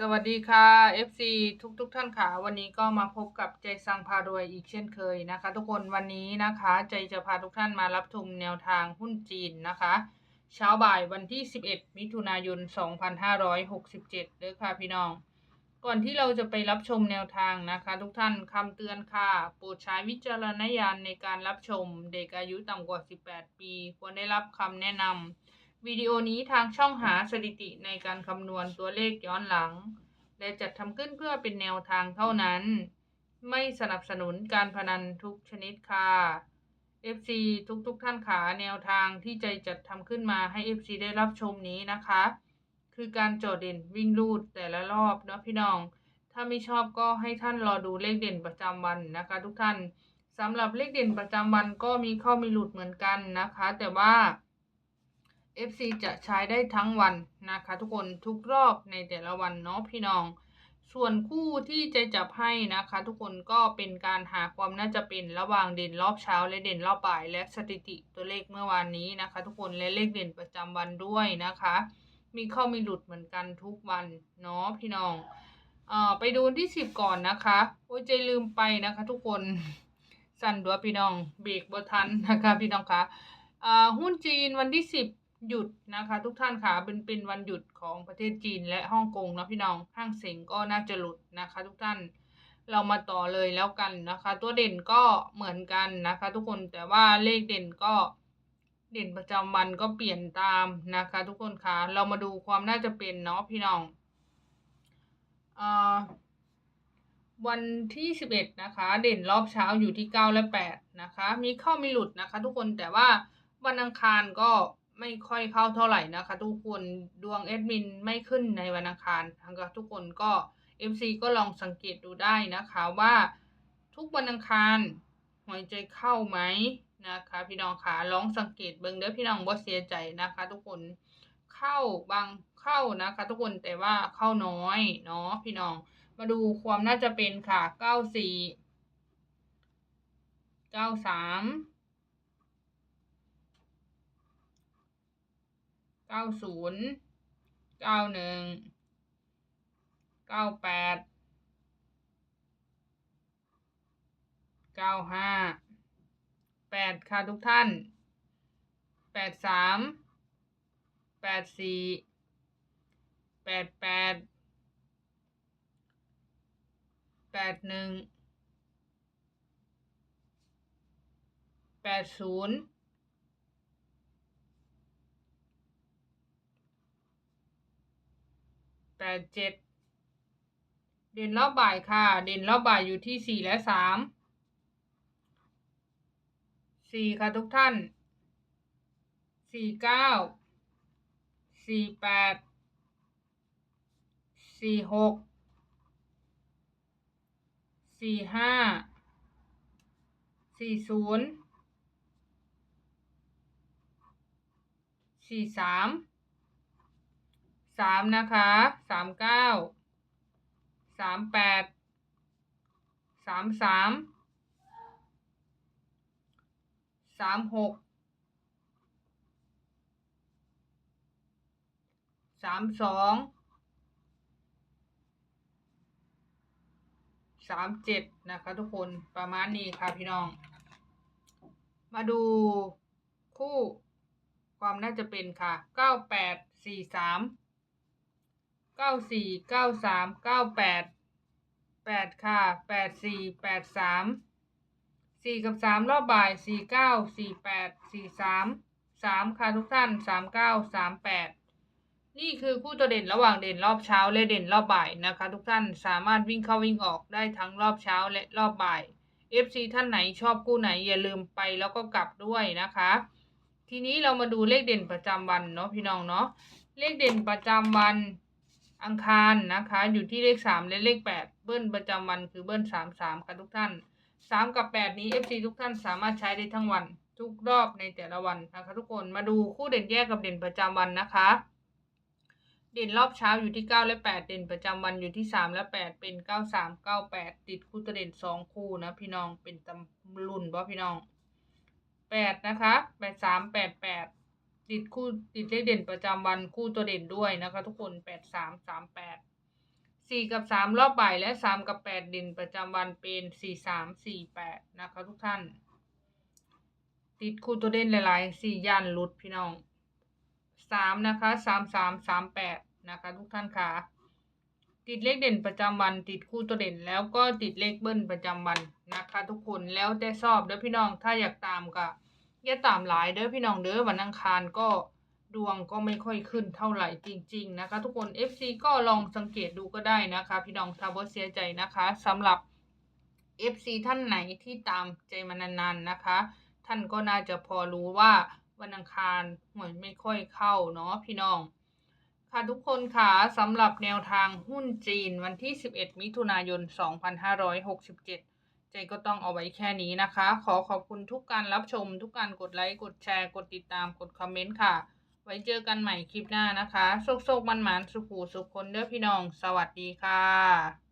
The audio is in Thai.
สวัสดีค่ะ FC ทุกทุกๆท่านค่ะ วันนี้ก็มาพบกับใจสังพารวยอีกเช่นเคยนะคะ ทุกคนวันนี้นะคะ ใจจะพาทุกท่านมารับชมแนวทางหุ้นจีนนะคะ เช้าบ่ายวันที่ 11 มิถุนายน 2567เด้อค่ะพี่น้อง ก่อนที่เราจะไปรับชมแนวทางนะคะ ทุกท่านคำเตือนค่ะโปรดใช้วิจารณญาณในการรับชมเด็กอายุต่ำกว่า 18 ปี ควรได้รับคำแนะนำ วิดีโอนี้ทางช่องหาสถิติในการคำนวณตัวเลขย้อนหลัง และจัดทำขึ้นเพื่อเป็นแนวทางเท่านั้น ไม่สนับสนุนการพนันทุกชนิดค่ะ FC ทุกๆทท่านขาแนวทางที่ใจจัดทำขึ้นมาให้ FC ได้รับชมนี้นะคะ คือการโจทย์เด่นวิ่งรูดแต่ละรอบเนาะพี่น้อง ถ้าไม่ชอบก็ให้ท่านรอดูเลขเด่นประจำวันนะคะ ทุกท่านสำหรับเลขเด่นประจำวันก็มีเข้ามีหลุดเหมือนกันนะคะ แต่ว่า FC จะใช้ได้ทั้งวันนะคะ ทุกคนทุกรอบในแต่ละวันเนาะพี่น้อง ส่วนคู่ที่จะจับให้นะคะ ทุกคนก็เป็นการหาความน่าจะเป็นระหว่างเด่นรอบเช้าและเด่นรอบบ่าย และสถิติตัวเลขเมื่อวานนี้นะคะ ทุกคนและเลขเด่นประจำวันด้วยนะคะ มีเข้ามีหลุดเหมือนกันทุกวันเนาะพี่น้องเอ่อไปดูที่สิบก่อนนะคะ โอ้ยใจลืมไปนะคะ ทุกคนสั่นดัวพี่น้องเบรกบทันนะคะพี่น้องคะอ่าหุ้นจีนวันที่สิบ หยุดนะคะ ทุกท่านค่ะเป็นเป็นวันหยุดของประเทศจีนและฮ่องกงนะพี่น้องห้างเซ็งก็น่าจะหลุดนะคะ ทุกท่านเรามาต่อเลยแล้วกันนะคะ ตัวเด่นก็เหมือนกันนะคะ ทุกคนแต่ว่าเลขเด่นก็เด่นประจำวันก็เปลี่ยนตามนะคะ ทุกคนคะเรามาดูความน่าจะเป็นเนาะพี่น้องเอ่อวันที่สิบเอ็ดนะคะ เด่นรอบเช้าอยู่ที่เก้าและแปดนะคะ มีเข้ามีหลุดนะคะ ทุกคนแต่ว่าวันอังคารก็ ไม่ค่อยเข้าเท่าไหร่นะคะ ทุกคนดวงแอดมินไม่ขึ้นในวันอังคารนะคะทุกคนก็ MC ก็ลองสังเกตดูได้นะคะว่าทุกวันอังคารหัวใจเข้าไหมนะคะ พี่น้องขาลองสังเกตเบิ่งเด้อพี่น้องบ่เสียใจนะคะ ทุกคนเข้าบางเข้านะคะ ทุกคนแต่ว่าเข้าน้อยเนาะพี่น้องมาดูความน่าจะเป็นค่ะเก้าสี่เก้าสาม เก้าศูนย์เก้าหนึ่งเก้าแปดเก้าห้าแปดค่ะทุกท่านแปดสามแปดสี่แปดแปดแปดหนึ่งแปดศูนย์แป ดเจ็ดเด่นรอบบ่ายค่ะ เด่นรอบบ่ายอยู่ที่สี่และสามสี่ค่ะทุกท่านสี่เก้าสี่แปดสี่หกสี่ห้าสี่ศูนย์สี่สาม สามนะคะสามเก้าสามแปดสามสามสามหกสามสองสามเจ็ดนะคะทุกคนประมาณนี้ค่ะพี่น้อง มาดูคู่ความน่าจะเป็นค่ะเก้าแปดสี่สาม เก้าสี่เก้าสามเก้าแปดแปดค่ะแปดสี่แปดสามสี่กับสามรอบบ่ายสี่เก้าสี่แปดสี่สามสามค่ะทุกท่านสามเก้าสามแปดนี่คือคู่ตัวเด่นระหว่างเด่นรอบเช้าและเด่นรอบบ่ายนะคะ ทุกท่านสามารถวิ่งเข้าวิ่งออกได้ทั้งรอบเช้าและรอบบ่าย FC ท่านไหนชอบคู่ไหนอย่าลืมไปแล้วก็กลับด้วยนะคะ ทีนี้เรามาดูเลขเด่นประจำวันเนาะพี่น้องเนาะเลขเด่นประจำวัน อังคารนะคะ อยู่ที่เลขสามและเลขแปดเบิ้ลประจำวันคือเบิ้ลสามสามค่ะทุกท่านสามกับแปดนี้ FC ทุกท่านสามารถใช้ได้ทั้งวัน ทุกรอบในแต่ละวันนะคะ ทุกคนมาดูคู่เด่นแยกกับเด่นประจำวันนะคะ เด่นรอบเช้าอยู่ที่เก้าและแปดเด่นประจำวันอยู่ที่สามและแปดเป็นเก้าสามเก้าแปดติดคู่ตัวเด่นสองคู่นะพี่น้องเป็นตำรุ่นบ่พี่น้องแปดนะคะแปดสามแปดแปด ติดคู่ติดเลขเด่นประจำวันคู่ตัวเด่นด้วยนะคะทุกคนแปดสามสามแปดสี่กับสามรอบบ่ายและสามกับแปดเด่นประจำวันเป็นสี่สามสี่แปดนะคะทุกท่าน ติดคู่ตัวเด่นหลายๆสี่ย่านหลุดพี่น้องสามนะคะสามสามสามแปดนะคะทุกท่านค่ะติดเลขเด่นประจำวัน ติดคู่ตัวเด่นแล้วก็ติดเลขเบิ้ลประจำวันนะคะ ทุกคนแล้วแต่ชอบเด้อพี่น้องถ้าอยากตามก็ อย่าตามหลายเด้อพี่น้องเด้อวันอังคารก็ดวงก็ไม่ค่อยขึ้นเท่าไหร่จริง ๆ นะคะ ทุกคน FC ก็ลองสังเกตดูก็ได้นะคะ พี่น้องถ้าบเสียใจนะคะสำหรับ FC ท่านไหนที่ตามใจมานานๆนะคะ ท่านก็น่าจะพอรู้ว่าวันอังคารหวยไม่ค่อยเข้าเนาะพี่น้อง ค่ะทุกคนค่ะสำหรับแนวทางหุ้นจีนวันที่ 11 มิถุนายน 2567 ใจก็ต้องเอาไว้แค่นี้นะคะ ขอขอบคุณทุกการรับชม ทุกการกดไลค์ กดแชร์ กดติดตาม กดคอมเมนต์ค่ะ ไว้เจอกันใหม่คลิปหน้านะคะโชคๆมันหมันสุขูสุขคนเด้อพี่น้อง สวัสดีค่ะ